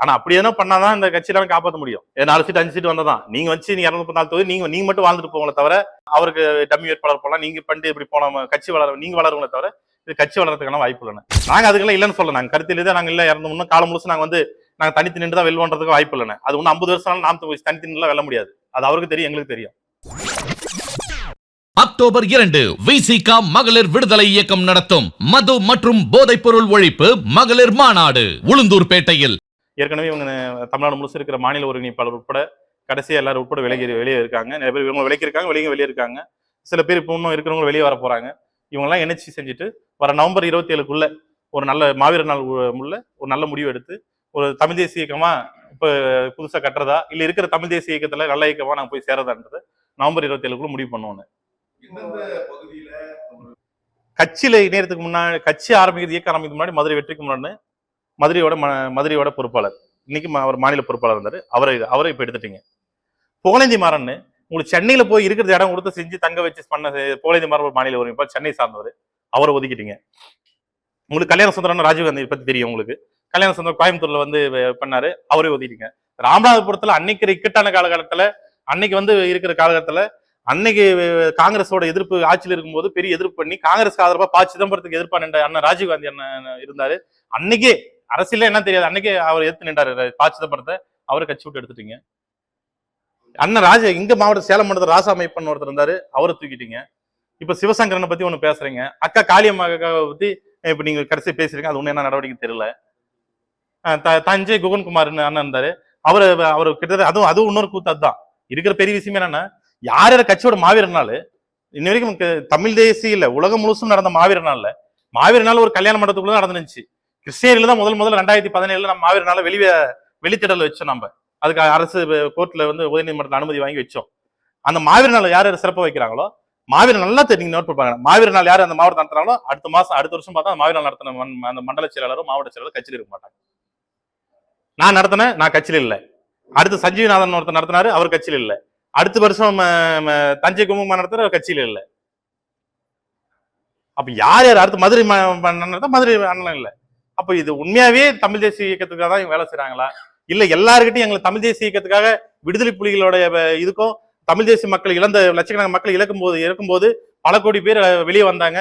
ஆனா அப்படி எதனா பண்ணாதான் இந்த கட்சியில காப்பாற்ற முடியும். நாலு சீட் அஞ்சு சீட் வந்ததான். நீங்க வச்சு நீங்க இருநூத்தி நாலு தொகுதி நீங்க நீங்க மட்டும் வாழ்ந்துட்டு போங்களே தவிர அவருக்கு டம்மி வேட்பாளர் போலாம் நீங்க பண்ணிட்டு இப்படி போன கட்சி வளர நீங்க வளருங்களே தவிர இது கட்சி வளர்றதுக்கான வாய்ப்பு இல்லைன்னு. நாங்க அதுக்கெல்லாம் இல்லைன்னு சொல்ல நாங்க கருத்தில் தான் நாங்க இல்ல இறந்து முன்னும் காலம் முழுசு நாங்க வந்து நாங்க தனித்து நின்று தான் வெல்வோன்றதுக்கு வாய்ப்பு இல்லைன்னு. அது ஒன்றும் ஐம்பது வருஷம் நாம் தனித்து நின்று வெல்ல முடியாது. அது அவருக்கு தெரியும் எங்களுக்கு தெரியும். அக்டோபர் இரண்டு விசிகா மகளிர் விடுதலை இயக்கம் நடத்தும். மது மற்றும் போதைப்பொருள் ஒழிப்பு மகளிர் மாநாடு உளுந்தூர்பேட்டையில். ஏற்கனவே இவங்க தமிழ்நாடு முழுசு இருக்கிற மாநில ஒருங்கிணைப்பாளர் உட்பட கடைசியா எல்லாரும் உட்பட வெளியே வெளியே இருக்காங்க. நிறைய பேர் இவங்க விலைக்கு இருக்காங்க வெளியே வெளியே இருக்காங்க சில பேர் இப்போ இன்னும் இருக்கிறவங்க வெளியே வர போறாங்க. இவங்கெல்லாம் இணைச்சி செஞ்சுட்டு வர நவம்பர் இருபத்தி ஏழுக்குள்ள ஒரு நல்ல மாவீர நாள் உள்ள ஒரு நல்ல முடிவு எடுத்து ஒரு தமிழ் தேசிய இயக்கமா இப்ப புதுசா கட்டுறதா? இல்ல இருக்கிற தமிழ் தேசிய இயக்கத்துல நல்ல இயக்கமா நாங்க போய் சேரதான்றது நவம்பர் இருபத்தி ஏழுக்குள்ள முடிவு பகுதியில கட்சியில இணையறதுக்கு முன்னாடி கட்சி ஆரம்பிக்கிறது இயக்கம் ஆரம்பிக்கிறதுக்கு முன்னாடி மதுரை வெற்றிக்கு முன்னாடி மதுரையோட ம- மதுரையோட பொறுப்பாளர். இன்னைக்கு அவர் மாநில பொறுப்பாளர் இருந்தார். அவரை அவரை இப்போ எடுத்துட்டீங்க. புகழேந்தி மாறன் உங்களுக்கு சென்னையில் போய் இருக்கிற இடம் கொடுத்து செஞ்சு தங்க வச்சு பண்ண புகழேந்தி மாறன் ஒரு மாநில ஒருங்கிணைப்பாளர் சென்னை சார்ந்தவர். அவரை ஒதுக்கிட்டீங்க. உங்களுக்கு கல்யாண சுந்தரம் ராஜீவ்காந்தி பத்தி தெரியும் உங்களுக்கு. கல்யாண சுந்தரம் கோயம்புத்தூர்ல வந்து பண்ணாரு. அவரே ஒதுக்கிட்டீங்க. ராமநாதபுரத்துல அன்னைக்கு இக்கட்டான காலகட்டத்துல அன்னைக்கு வந்து இருக்கிற காலகட்டத்துல அன்னைக்கு காங்கிரஸோட எதிர்ப்பு ஆட்சியில் இருக்கும்போது பெரிய எதிர்ப்பு பண்ணி காங்கிரஸ்க்கு ஆதரவா பா சிதம்பரத்துக்கு எதிர்ப்பா நின்ற அண்ணன் ராஜீவ்காந்தி அண்ணன் இருந்தாரு. அன்னைக்கே அரசியல என்ன தெரியாது. அன்னைக்கே அவர் எடுத்து நின்றாரு. பா சிதம்பரத்தை அவரை கட்சி விட்டு எடுத்துட்டீங்க. அண்ணன் ராஜ இங்க மாவட்ட சேலம் மாவட்டத்தில் ராசாமைப்பன் ஒருத்தர் இருந்தாரு. அவரை தூக்கிட்டீங்க. இப்ப சிவசங்கரனை பத்தி ஒண்ணு பேசுறீங்க. அக்கா காளியம்மா பத்தி இப்ப நீங்க கடைசி பேசுறீங்க அது ஒண்ணு என்ன நடவடிக்கை தெரியல. தஞ்சை குகன்குமார்னு அண்ணன் இருந்தாரு. அவர் அவர் கிட்டத்தட்ட அதுவும் அதுவும் இன்னொரு கூத்து அதுதான். இருக்கிற பெரிய விஷயம் என்னன்னா யார் யார் கட்சியோட மாவீரர் நாள்? இன்ன வரைக்கும் நமக்கு தமிழ் தேசிய இல்ல உலகம் முழுசும் நடந்த மாவீரர் மாவீரனால நாள் ஒரு கல்யாண மண்டபத்துக்குள்ள நடந்துருந்துச்சு. நடந்துச்சு கிறிஸ்டியர்ல தான் முதல் முதல்ல ரெண்டாயிரத்தி பதினேழுல நம்ம மாவீரனால நாளை வெளியே வெளித்திடல் வச்சோம் நம்ம அதுக்கு அரசு கோர்ட்ல வந்து உதயநீதிமன்றத்தில் அனுமதி வாங்கி வச்சோம். அந்த மாவீர நாள் யார் யார் சிறப்பாக வைக்கிறாங்களோ மாவீர நல்லா தெரியும் நோட் பண்ணுவாங்க மாவீர நாள் யார் அந்த மாவட்டம் நடத்துறாங்களோ அடுத்த மாசம் அடுத்த வருஷம் பார்த்தா மாவீர நாள் நடத்தின அந்த மண்டல செயலாளரும் மாவட்ட செயலாளரும் கட்சியில் இருக்க மாட்டாங்க. நான் நடத்தினேன் நான் கட்சியில் இல்லை. அடுத்து சஞ்சீவநாதன் ஒருத்தர் நடத்தினாரு அவர் கட்சியில் இல்லை. அடுத்த வருஷம் தஞ்சை கும்பகோணம் நடத்துற கட்சியில் இல்லை. அப்ப யார் யார் அடுத்து மதுரை ம- மதுரை அண்ணன் இல்லை. அப்ப இது உண்மையாவே தமிழ் தேசிய இயக்கத்துக்காக தான் இவங்க வேலை செய்றாங்களா? இல்ல எல்லாருக்கிட்டையும் எங்களுக்கு தமிழ் தேசிய இயக்கத்துக்காக விடுதலை புலிகளோட வ- இதுக்கும் தமிழ் தேசிய மக்கள் இழந்த லட்சக்கணக்கான மக்கள் இழக்கும் போது இருக்கும்போது பல கோடி பேர் வெளியே வந்தாங்க.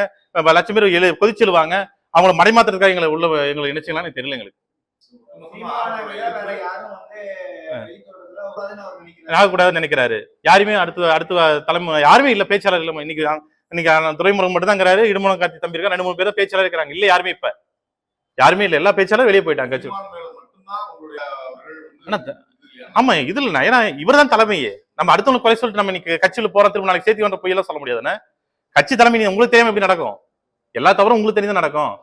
லட்சம் பேர் எழு கொதிச்சிருவாங்க. அவங்கள மடைமாத்துறதுக்காக எங்களை உள்ள எங்களை இணைச்சிங்களான்னு எனக்கு தெரியல எங்களுக்கு. ஆகக்கூடாதுன்னு நினைக்கிறாரு. யாருமே அடுத்து அடுத்த தலைமை யாருமே இல்ல பேச்சாளர் இல்ல. இன்னைக்கு இன்னைக்கு துறைமுருகன் மட்டும் தாங்கிறாரு இடுமலம் கார்த்தி தம்பி இருக்கா ரெண்டு மூணு பேர் தான் பேச்சாளர் இருக்கிறாங்க. இல்ல யாருமே இப்ப. யாருமே இல்ல. எல்லா பேச்சாளரும் வெளியே போயிட்டாங்க? ஆமா இதுல ஏன்னா இவர் தான் தலைமையே. நம்ம அடுத்தவங்க குறை சொல்லிட்டு நம்ம இன்னைக்கு கட்சியில போற திரும்ப நாளைக்கு சேர்த்து வந்த பொய்யெல்லாம் சொல்ல முடியாதுண்ணே கட்சி தலைமை உங்களுக்கு தெரியாம எப்படி நடக்கும்? எல்லா தவறும் உங்களுக்கு தெரிஞ்சு நடக்கும்.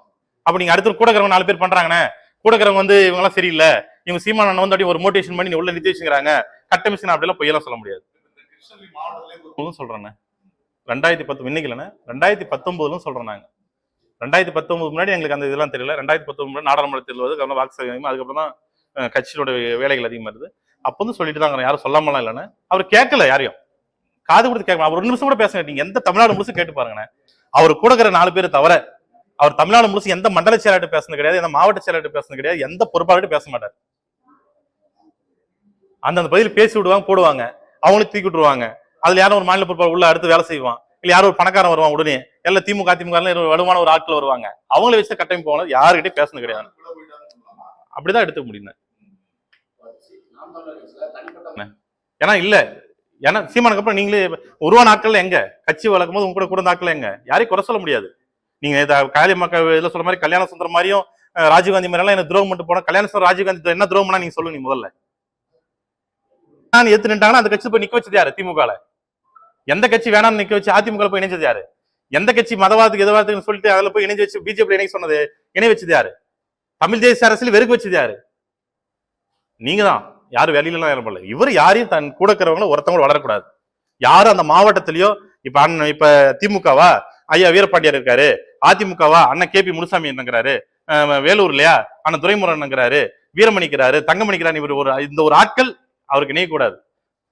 அப்ப நீங்க அடுத்து கூட இருக்கிறவங்க நாலு பேர் பண்றாங்கண்ணே கூட இருக்கிறவங்க வந்து இவங்க எல்லாம் சரியில்லை. இவங்க சீமான வந்து அப்படி ஒரு மோட்டிவேஷன் பண்ணி நீ உள்ள நிறுத்தி வச்சுக்கிறாங்க. கட்டமிஷன் அப்படிலாம் பொய்யெல்லாம் சொல்ல முடியாது. சொல்றேன் ரெண்டாயிரத்தி பத்து இன்னைக்கு இல்லைண்ணே ரெண்டாயிரத்தி பத்தொன்பதுலும் சொல்றோம் நாங்க. ரெண்டாயிரத்தி பத்தொன்பது முன்னாடி எங்களுக்கு அந்த இதெல்லாம் தெரியல. ரெண்டாயிரத்தி பத்தொன்பது முன்னாடி நாடாளுமன்ற தேர்தல் வருது அதுக்கப்புறம் வாக்கு அதிகமாக அதுக்கப்புறம் தான் கட்சியோட வேலைகள் அதிகமாக இருது அப்போ வந்து சொல்லிட்டு தான் யாரும் சொல்லாமலாம் இல்லைன்னு. அவர் கேட்கல யாரையும். காது கொடுத்து கேட்கலாம் அவர் ஒரு நிமிஷம் கூட பேச நீங்க எந்த தமிழ்நாடு முழுசும் கேட்டு பாருங்கண்ணே அவர் கூட இருக்கிற நாலு பேர் தவிர அவர் தமிழ்நாடு முழுசு எந்த மண்டல செயலாட்டு பேசுனது கிடையாது எந்த மாவட்ட செயலாளர் பேசுனது கிடையாது எந்த பொறுப்பாளர்கிட்ட பேச மாட்டார். அந்தந்த பதில் பேசி விடுவாங்க போடுவாங்க. அவங்களும் தூக்கி விட்டுருவாங்க. அதுல யாரும் ஒரு மாநில பொறுப்பாளர் உள்ள அடுத்து வேலை செய்வான். இல்லை யாரும் ஒரு பணக்காரன் வருவான் உடனே. எல்லாம் திமுக அதிமுக ஒரு வலுவான ஒரு ஆட்கள் வருவாங்க. அவங்கள வச்சு கட்டமைப்பு போகணும் யாருக்கிட்டே பேசணும் கிடையாது. அப்படிதான் எடுத்துக்க முடியும் ஏன்னா இல்ல. ஏன்னா சீமானுக்கு அப்புறம் நீங்களே உருவான ஆட்கள் எங்க? கட்சி வளர்க்கும் போது உங்க கூட கூட ஆட்கள் எங்க? யாரையும் குறை சொல்ல முடியாது. நீங்க இத காலி மக்கள் இதுல சொல்ற மாதிரி கல்யாண சுந்தரம் மாதிரியும் ராஜீவ்காந்தி மாதிரி எல்லாம் துரோகம் மட்டும் போனா கல்யாண சுந்தரம் ராஜீவ்காந்தி என்ன துரோகம்னா நீங்க சொல்லுங்க நீ முதல்ல. நான் எடுத்து நின்றாங்கன்னா அந்த கட்சி போய் நிக்க வச்சது யாரு? திமுகல. எந்த கட்சி வேணாம்னு நிக்க வச்சு அதிமுக போய் இணைஞ்சது யாரு? எந்த கட்சி மதவாதத்துக்கு எதவாதத்துக்கு சொல்லிட்டு அதில் போய் இணைஞ்சு வச்சு பிஜேபி இணைக்க சொன்னது இணை வச்சது யாரு? தமிழ் தேசிய அரசியல் வெறுக்க வச்சது யாரு? நீங்க தான் யாரும் வெளியிலலாம் எல்லாம் பண்ணல இவர் யாரையும் தன் கூட இருக்கிறவங்களும் ஒருத்தவங்க வளரக்கூடாது. யாரும் அந்த மாவட்டத்திலயோ இப்ப அண்ணன் இப்ப திமுகவா? ஐயா வீரபாண்டியார் இருக்காரு. அதிமுகவா? அண்ணன் கே பி முனுசாமி என்னங்கிறாரு. அஹ் இல்லையா அண்ணன் துரைமுருகன்ங்கிறாரு வீரமணிக்கிறாரு. தங்கமணிக்கிறான் இவர் ஒரு இந்த ஒரு ஆட்கள் அவருக்கு இணையக்கூடாது.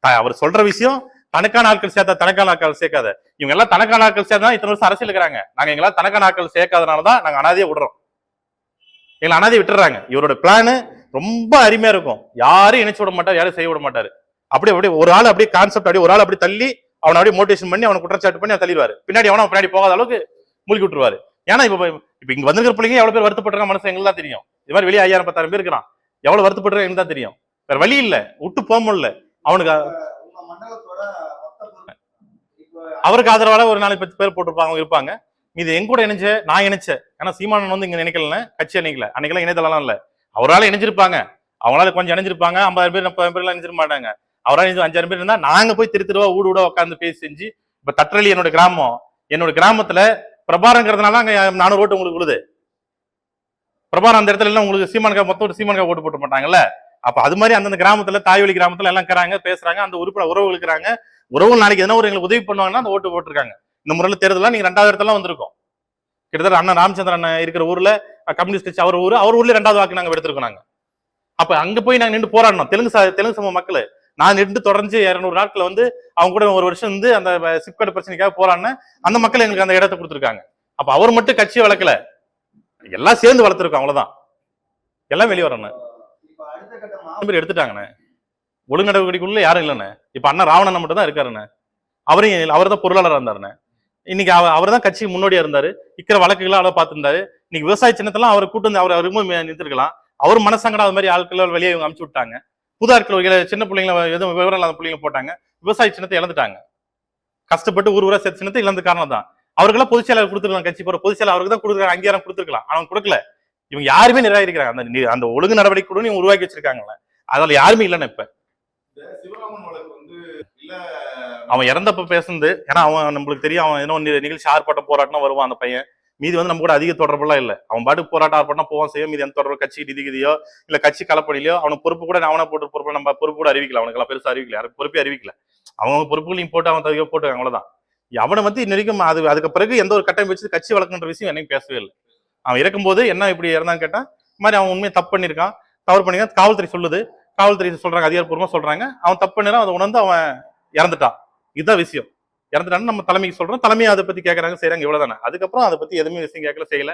அவர் சொல்ற விஷயம் தனக்கான ஆட்கள் சேர்த்தா தனக்கான ஆட்கள் சேர்க்காத. இவங்க எல்லாம் தனக்கான ஆட்கள் சேர்த்தா இத்தனை வருஷம் அரசியல் இருக்கிறாங்க. நாங்க எங்களால் தனக்கான ஆட்கள் சேர்க்காதனாலதான் நாங்க அனாதையை விடுறோம். எங்களை அனாதையை விட்டுறாங்க இவரோட பிளானு ரொம்ப அருமையா இருக்கும். யாரும் இணைச்சு விட மாட்டார் யாரும் செய்ய விட மாட்டாரு. அப்படியே அப்படியே ஒரு ஆள் அப்படியே கான்செப்ட் அப்படியே ஒரு ஆள் அப்படி தள்ளி அவனை அப்படியே மோட்டிவேஷன் பண்ணி அவனை குற்றச்சாட்டு பண்ணி அவன் தள்ளிடுவாரு. பின்னாடி அவனை பின்னாடி போகாத அளவுக்கு மூழ்கி விட்டுருவாரு. ஏன்னா இப்ப இப்ப இங்க வந்திருக்கிற பிள்ளைங்க எவ்வளவு பேர் வருத்தப்பட்டிருக்க மனசு எங்களுக்கு தான் தெரியும். இது மாதிரி வெளியே ஐயாயிரம் பத்தாயிரம் பேர் இருக்கிறான். எவ்வளவு வருத்தப்பட்டிருக்க எங்களுக்கு தான் தெரியும். வேற வழி இல்ல. விட்டு போக முடியல. அவனுக்கு உங்க மண்டலத்தோட மொத்த பொருள் இப்போ அவருக்கு ஆதரவால ஒரு நாலு பத்து பேர் போட்டிருப்பாங்க இருப்பாங்க. இது எங்க கூட இணைஞ்ச நான் இணைச்சேன் ஏன்னா சீமானன் வந்து இங்க நினைக்கல கட்சி இணைக்கல அன்னைக்கெல்லாம் இணையதளம் இல்ல. அவரால் இணைஞ்சிருப்பாங்க. அவங்களால கொஞ்சம் இணைஞ்சிருப்பாங்க. ஐம்பதாயிரம் பேர் முப்பதாயிரம் பேர்லாம் இணைஞ்சிட மாட்டாங்க. அவரால் அஞ்சாயிரம் பேர் இருந்தா நாங்க போய் திரு திருவா ஊடு ஊட உட்காந்து பேசி செஞ்சு இப்ப தற்றலி என்னோட கிராமம். என்னோட கிராமத்துல பிரபாரங்கிறதுனால அங்க நானூறு ஓட்டு உங்களுக்கு விழுது. பிரபாரம் அந்த இடத்துல எல்லாம் உங்களுக்கு சீமானுக்கா மொத்தம் ஒரு சீமானுக்கா ஓட்டு போட்டு மாட்டாங்கல்ல? அப்ப அது மாதிரி அந்தந்த கிராமத்துல தாய்வழி கிராமத்துல எல்லாம் இருக்கிறாங்க பேசுறாங்க அந்த உறுப்பினர் உறவு இருக்கிறாங்க உறவு நாளைக்கு எதனா ஒரு எங்களுக்கு உதவி பண்ணுவாங்கன்னா அந்த ஓட்டு போட்டிருக்காங்க. இந்த முறையில் தேர்தலாம் நீங்க ரெண்டாவது இடத்துல வந்திருக்கோம். கிட்டத்தட்ட அண்ணன் ராமச்சந்திரன் அண்ணன் இருக்கிற ஊர்ல கம்யூனிஸ்ட் கட்சி அவர் ஊர் அவர் ஊர்ல ரெண்டாவது வாக்கு நாங்க எடுத்திருக்கோம் நாங்க. அப்ப அங்க போய் நாங்க நின்று போராடணும். தெலுங்கு சா தெலுங்கு சமூக மக்கள் நான் நின்று தொடர்ந்து இரநூறு நாட்கள் வந்து அவங்க கூட ஒரு வருஷம் வந்து அந்த சிப்கார்டு பிரச்சனைக்காக போராடினேன் அந்த மக்கள் எங்களுக்கு அந்த இடத்தை கொடுத்துருக்காங்க. அப்ப அவர் மட்டும் கட்சியை வளர்க்கல. எல்லாம் சேர்ந்து வளர்த்துருக்கோம் அவ்வளவுதான். எல்லாம் வெளியே வரணும் இப்ப அடுத்த கட்டமா நாலு பேர் எடுத்துட்டாங்கண்ணே. ஒழுங்கு நடவடிக்கைக்குள்ள யாரும் இல்லைண்ணே. இப்ப அண்ணன் ராவணன் மட்டும் தான் இருக்காருண்ணே. அவரையும் அவர் தான் பொருளாளராக இருந்தாருண்ணே. இன்னைக்கு அவர் தான் கட்சி முன்னோடியா இருந்தாரு. இருக்கிற வழக்குகளை அளவு பார்த்துருந்தாரு. இன்னைக்கு விவசாய சின்னத்தெல்லாம் அவர் கூட்டு வந்து அவர் அவருக்கும் நிறுத்திருக்கலாம். அவர் மனசங்கடம் அது மாதிரி ஆட்கள் வெளியே இவங்க அமுச்சு விட்டாங்க. புது ஆட்கள் சின்ன பிள்ளைங்களை எதுவும் விவரம் இல்லாத பிள்ளைங்க போட்டாங்க. விவசாய சின்னத்தை இழந்துட்டாங்க. கஷ்டப்பட்டு ஊர் ஊரா சேர்த்து சின்னத்தை இழந்த காரணம் தான். அவருக்கெல்லாம் பொதுச் செயலாளர் கொடுத்துருக்கலாம். கட்சி போற பொதுச் செயலாளர் அவருக்கு தான் கொடுக்குறாங்க அங்கீகாரம் கொடுத்துருக்கலாம். அவன் கொடுக்கல. இவங்க யாருமே நிராகரிக்கிறாங்க. அந்த அந்த ஒழுங்கு நடவடிக்கை கூட இவங்க உருவாக்கி வச்சிருக்காங்களே அதுல யாருமே இல்லைன்னு இப்ப. சிவராமன் வழக்கு வந்து இல்ல அவன் இறந்தப்ப பேசுனது ஏன்னா அவன் நம்மளுக்கு தெரியும் அவன் ஒண்ணு நிகழ்ச்சி ஆர்ப்பாட்டம் போராட்டம் வருவான் அந்த பையன். மீதி வந்து நம்ம கூட அதிக தொடர்புலாம் இல்ல. அவன் பாட்டுக்கு போராட்டம் ஆர்ப்பாட்டம் போவான் செய்யும் மீதி எந்த தொடர்பு? கட்சி நிதி கிதியோ இல்ல கட்சி கலப்பணிலையோ அவனுக்கு பொறுப்பு கூட அவனை போட்டு பொறுப்பு நம்ம பொறுப்பு கூட அறிவிக்கல. அவனுக்கு பெருசா அறிவிக்கல. யாரும் பொறுப்பே அறிவிக்கல. அவங்க பொறுப்புகளையும் போட்டு அவன் தவிர போட்டு அவ்வளவுதான். அவனை வந்து இன்ன வரைக்கும் அது அதுக்கு பிறகு எந்த ஒரு கட்டம் வச்சு கட்சி வழக்குன்ற விஷயம் என்னையும் பேசவே இல்லை. அவன் இறக்கும்போது என்ன இப்படி இறந்தான்னு கேட்டா இந்த மாதிரி அவன் உண்மையை தப்பு பண்ணியிருக்கான். தவறு பண்ணிங்கன்னா காவல்துறை சொல்லுது. காவல்துறை சொல்றாங்க அதிகாரப்பூர்வமாக சொல்றாங்க. அவன் தப்பு பண்ணிருக்கான் அதை உணர்ந்து அவன் இறந்துட்டான். இதுதான் விஷயம். இறந்துட்டான்னு நம்ம தலைமைக்கு சொல்றோம். தலைமையை அதை பத்தி கேட்கறாங்க இவ்வளோ தானே அதுக்கப்புறம் அதை பத்தி எதுவுமே விஷயம் கேட்கல செய்யல.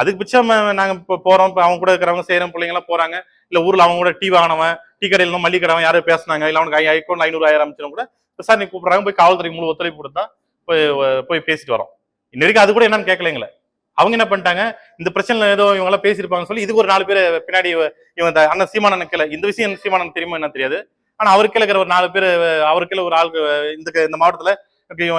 அதுக்கு பிச்சம் நாங்க இப்போ போறோம் இப்போ அவங்க கூட இருக்கிறவங்க செய்யறோம் பிள்ளைங்களாம் போறாங்க. இல்ல ஊர்ல அவங்க கூட டீ வாங்கினவன் டீ கடையில மல்லிகை கடவன் யாரும் பேசுனாங்க. இல்ல அவனுக்கு ஐக்கோன் ஐநூறு ஆயிரம் அமைச்சரும் கூட விசாரணை கூப்பிடுறாங்க. போய் காவல்துறை முழு ஒத்துழைப்பு கொடுத்தா போய் போய் பேசிட்டு வரோம். இன்னைக்கு அது கூட என்னன்னு கேட்கலைங்களே. அவங்க என்ன பண்ணிட்டாங்க? இந்த பிரச்சனை ஏதோ இவங்க எல்லாம் பேசியிருப்பாங்கன்னு சொல்லி இதுக்கு ஒரு நாலு பேர் பின்னாடி இவங்க இவன் அண்ணன் சீமானன் கிளை இந்த விஷயம் சீமானன் தெரியுமா என்ன தெரியாது. ஆனா அவருக்கு கீழே இருக்கிற ஒரு நாலு பேர் கீழே ஒரு ஆளுக்கு இந்த க- இந்த மாவட்டத்துல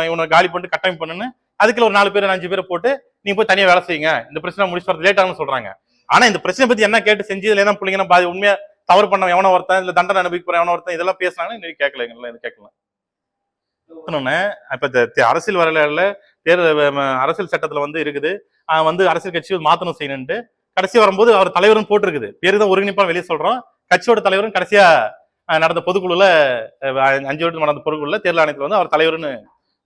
இவனை காலி பண்ணிட்டு கட்டமைப்பு பண்ணுன்னு அதுக்குள்ள ஒரு நாலு பேர் அஞ்சு பேரை போட்டு நீங்க போய் தனியா வேலை செய்யுங்க. இந்த பிரச்சனை முடிச்சு வரது லேட் ஆகும்னு சொல்றாங்க. ஆனா இந்த பிரச்சனை பத்தி என்ன கேட்டு செஞ்சு இதுல என்ன பிள்ளைங்க பாதி உண்மையா தவறு பண்ண எவனோ ஒருத்தன் இல்ல தண்டனை அனுபவிக்க போற எவனோ ஒருத்தன் இதெல்லாம் பேசுனாங்க இன்னைக்கு கேட்கல எங்களை கேட்கல. இப்ப அரசியல் வரலாறுல தேர்தல் அரசியல் சட்டத்துல வந்து இருக்குது வந்து அரசியல் கட்சி மாத்தணும் செய்யணும்ட்டு கடைசி வரும்போது அவர் தலைவரும் போட்டிருக்குது. பேரு தான் ஒருங்கிணைப்பா வெளியே சொல்றோம். கட்சியோட தலைவரும் கடைசியா ஆஹ் நடந்த பொதுக்குழுல அஞ்சு வருடம் நடந்த பொதுக்குழுல தேர்தல் ஆணையத்துல வந்து அவர் தலைவர்னு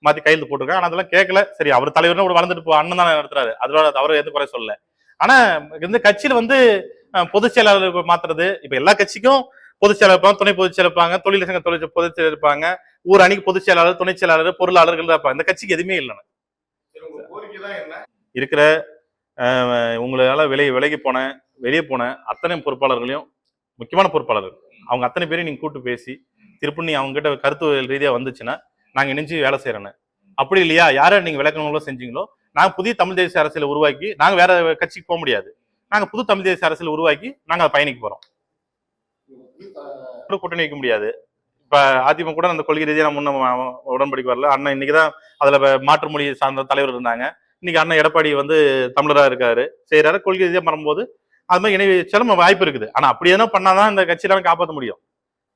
மாத்தி கையில் போட்டிருக்காங்க ஆனா அதெல்லாம் கேட்கல. சரி அவர் தலைவர்னு கூட வளர்ந்துட்டு போ அண்ணன் தானே நடத்துறாரு. அதோட அவரை எந்த குறை சொல்லல. ஆனா இந்த கட்சியில வந்து பொதுச் செயலாளர் மாத்துறது இப்ப எல்லா கட்சிக்கும் பொதுச் செயலர் இருப்பாங்க துணை பொதுச் செயலர் இருப்பாங்க தொழில் சங்க தொழில் பொதுச் செயலர் இருப்பாங்க ஊர் அணிக்கு பொதுச் செயலாளர் துணை செயலாளர் பொருளாளர்கள் இருப்பாங்க. இந்த கட்சிக்கு எதுவுமே இல்லைன்னு. இருக்கிற உங்களால் விலை விலகி போன வெளியே போன அத்தனை பொறுப்பாளர்களையும் முக்கியமான பொறுப்பாளர்கள் அவங்க அத்தனை பேரையும் நீங்கள் கூட்டு பேசி திருப்பி அவங்ககிட்ட அவங்க கிட்ட கருத்து ரீதியாக வந்துச்சுன்னா நாங்கள் இணைஞ்சு வேலை செய்கிறேன்னு அப்படி இல்லையா? யாரை நீங்கள் விளக்கணுங்களோ செஞ்சீங்களோ நாங்கள் புதிய தமிழ் தேசிய அரசியலை உருவாக்கி நாங்கள் வேற கட்சிக்கு போக முடியாது. நாங்கள் புது தமிழ் தேசிய அரசியல் உருவாக்கி நாங்கள் அதை பயணிக்க போகிறோம் கூட்டணி வைக்க முடியாது. இப்போ அதிமுக கூட அந்த கொள்கை ரீதியாக நம்ம முன்ன உடன்படிக்கை வரல. அண்ணன் இன்னைக்கு தான் அதில் மாற்று மொழி சார்ந்த தலைவர் இருந்தாங்க. இன்னைக்கு அண்ணன் எடப்பாடி வந்து தமிழராக இருக்காரு. செய்யறாரு கொள்கை ரீதியாக வரும்போது அது மாதிரி இணை வச்சாலும் வாய்ப்பு இருக்குது. ஆனால் அப்படி எதனா பண்ணாதான் இந்த கட்சியெல்லாம் காப்பாற்ற முடியும்.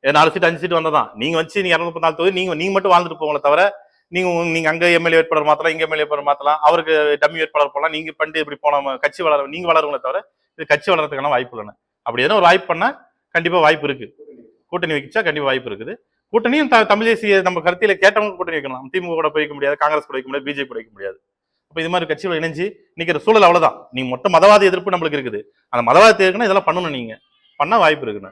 நாலு சீட் அஞ்சு சீட் வந்ததான். நீங்க வச்சு நீங்க இரநூத்தி நாலு தொகுதி நீங்க நீங்க மட்டும் வாழ்ந்துட்டு போங்களே தவிர நீங்க உங்க- நீங்க அங்க எம்எல்ஏ வேட்பாளர் மாத்தலாம் இங்க எம்எல்ஏ வேட்பாளர் மாத்தலாம் அவருக்கு டம்மி வேட்பாளர் போகலாம் நீங்க பண்ணிட்டு இப்படி போன கட்சி வளர நீங்க வளருங்களே தவிர இது கட்சி வளர்றதுக்கான வாய்ப்பு இல்லைன்னு. அப்படி எதனா ஒரு வாய்ப்பு பண்ணா கண்டிப்பா வாய்ப்பு இருக்கு. கூட்டணி வைச்சா கண்டிப்பா வாய்ப்பு இருக்குது. கூட்டணியும் த- தமிழ் தேசிய நம்ம கருத்தியில கேட்டவங்க கூட்டணி வைக்கலாம் திமுக கூட போய்க்க முடியாது காங்கிரஸ் கூட வைக்க முடியாது பிஜேபி கூட வைக்க முடியாது. அப்ப இது மாதிரி கட்சிகள் இணைஞ்சு நிக்கிற சூழல் அவ்வளவுதான். நீ மொத்த மதவாத எதிர்ப்பு நம்மளுக்கு இருக்குது. அந்த மதவாதத்தை இருக்குன்னா இதெல்லாம் பண்ணணும் நீங்க. பண்ணா வாய்ப்பு இருக்குன்னு.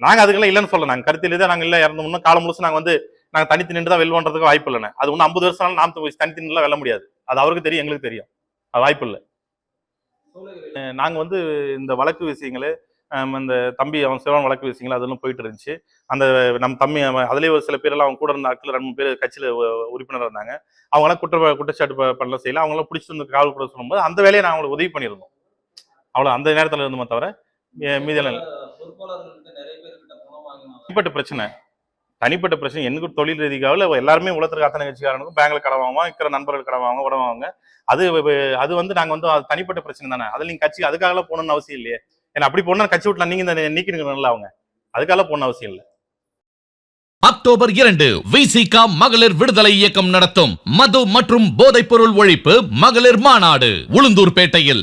நாங்க அதுக்கெல்லாம் இல்லைன்னு சொல்ல நாங்க கருத்தில் தான் நாங்க இல்ல. இறந்தோம்னா காலம் முழுசு நாங்க வந்து நாங்க தனித்து நின்று தான் வெல்வன்றதுக்கு வாய்ப்பு இல்லைன்னு. அது ஒன்றும் ஐம்பது வருஷம் நாம் தனித்து நின்று வெல்ல முடியாது. அது அவருக்கு தெரியும் எங்களுக்கு தெரியும். அது வாய்ப்பு இல்லை. அஹ் நாங்க வந்து இந்த வழக்கு விஷயங்களே அந்த தம்பி அவன் சிவன் வழக்கு விஷயங்கள் அதெல்லாம் போயிட்டு இருந்துச்சு. அந்த நம்ம தம்பி அவன் அதுலேயே ஒரு சில பேரெல்லாம் அவங்க கூட இருந்த ஆட்கள் ரெண்டு மூணு பேர் கட்சியில் உறுப்பினர் இருந்தாங்க. அவங்களாம் குற்ற குற்றச்சாட்டு பண்ணலாம் செய்யலாம் அவங்களாம் பிடிச்சிட்டு வந்து காவல் கூட சொல்லும்போது அந்த வேலையை நான் அவங்களுக்கு உதவி பண்ணியிருந்தோம். அவ்வளோ அந்த நேரத்தில் இருந்தோமே தவிர எ- மீதியெல்லாம் தனிப்பட்ட பிரச்சனை. தனிப்பட்ட பிரச்சனை. எனக்கு தொழில் ரீதியாவில் எல்லாருமே உலகத்துக்கு அத்தனை கட்சிக்காரனுக்கும் பேங்க்ல கடன் வாங்குவோம் இருக்கிற நண்பர்கள் கடன் வாங்குவோம் உடம்பு வாங்க அது அது வந்து நாங்கள் வந்து அது தனிப்பட்ட பிரச்சனை தானே. அதில் நீங்கள் கட்சி அதுக்காகலாம் போகணும்னு அவசியம் இல்லையே. ஏன்னா அப்படி போனா கட்சி விட்டுல நீங்க இந்த நீக்கிடுங்கல்ல அவங்க. அதுக்காக போன அவசியம் இல்லை. அக்டோபர் இரண்டு விசிகா மகளிர் விடுதலை இயக்கம் நடத்தும். மது மற்றும் போதைப்பொருள் ஒழிப்பு மகளிர் மாநாடு உளுந்தூர்பேட்டையில்.